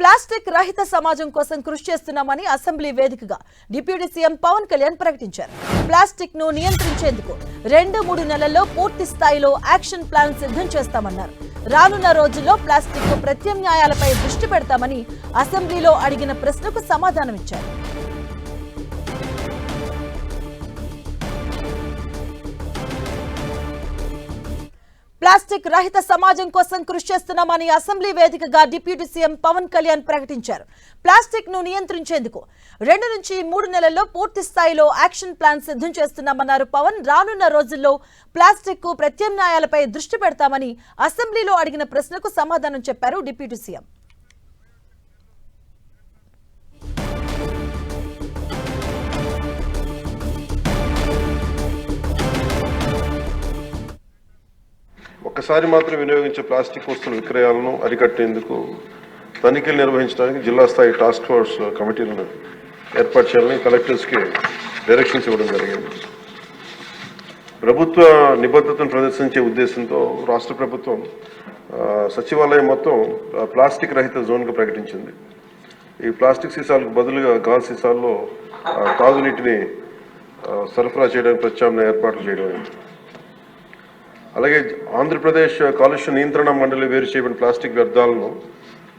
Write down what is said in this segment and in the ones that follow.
Plastic రహిత సమాజం కోసం కృషి చేస్తున్నామని అసెంబ్లీ వేదికగా డిప్యూటీ సీఎం పవన్ కళ్యాణ్ ప్రకటించారు. ప్లాస్టిక్ను నియంత్రించేందుకు రెండు మూడు నెలల్లో పూర్తి స్థాయిలో యాక్షన్ ప్లాన్ సిద్ధం చేస్తామన్నారు. రానున్న రోజుల్లో ప్లాస్టిక్ ప్రత్యామ్నాయాలపై దృష్టి పెడతామని అసెంబ్లీలో అడిగిన ప్రశ్నకు సమాధానమిచ్చారు. ప్లాస్టిక్ రహిత సమాజం కోసం కృషి చేస్తున్నామని అసెంబ్లీ వేదికగా డిప్యూటీ సీఎం పవన్ కళ్యాణ్ ప్రకటించారు. ప్లాస్టిక్ను నియంత్రించేందుకు రెండు నుంచి మూడు నెలల్లో పూర్తి స్థాయిలో యాక్షన్ ప్లాన్ సిద్ధం చేస్తున్నామన్నారు పవన్. రానున్న రోజుల్లో ప్లాస్టిక్కు ప్రత్యామ్నాయాలపై దృష్టి పెడతామని అసెంబ్లీలో అడిగిన ప్రశ్నకు సమాధానం చెప్పారు డిప్యూటీ సీఎం. ఒక్కసారి మాత్రం వినియోగించే ప్లాస్టిక్ వస్తువుల విక్రయాలను అరికట్టేందుకు తనిఖీలు నిర్వహించడానికి జిల్లా స్థాయి టాస్క్ ఫోర్స్ కమిటీలను ఏర్పాటు చేయాలని కలెక్టర్స్కి డైరెక్షన్స్ ఇవ్వడం జరిగింది. ప్రభుత్వ నిబద్ధతను ప్రదర్శించే ఉద్దేశంతో రాష్ట్ర ప్రభుత్వం సచివాలయం మొత్తం ప్లాస్టిక్ రహిత జోన్గా ప్రకటించింది. ఈ ప్లాస్టిక్ సీసాలకు బదులుగా గాజు సీసాల్లో తాగునీటిని సరఫరా చేయడానికి ప్రత్యామ్నాయ ఏర్పాట్లు చేయడం అలాగే ఆంధ్రప్రదేశ్ కాలుష్య నియంత్రణ మండలి వేరు చేయబడిన ప్లాస్టిక్ వ్యర్థాలను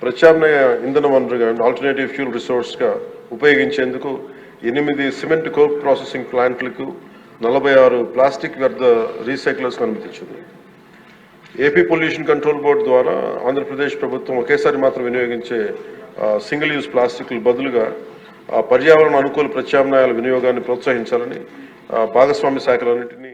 ప్రత్యామ్నాయ ఇంధన వనరుగా ఆల్టర్నేటివ్ ఫ్యూల్ రిసోర్స్గా ఉపయోగించేందుకు ఎనిమిది సిమెంట్ కోక్ ప్రాసెసింగ్ ప్లాంట్లకు నలభై ఆరు ప్లాస్టిక్ వ్యర్థ రీసైక్లర్స్ అనుమతించింది ఏపీ పొల్యూషన్ కంట్రోల్ బోర్డు ద్వారా ఆంధ్రప్రదేశ్ ప్రభుత్వం ఒకేసారి మాత్రం వినియోగించే సింగిల్ యూజ్ ప్లాస్టిక్లు బదులుగా ఆ, పర్యావరణ అనుకూల ప్రత్యామ్నాయాల వినియోగాన్ని ప్రోత్సహించాలని ఆ, భాగస్వామ్య శాఖలన్నింటినీ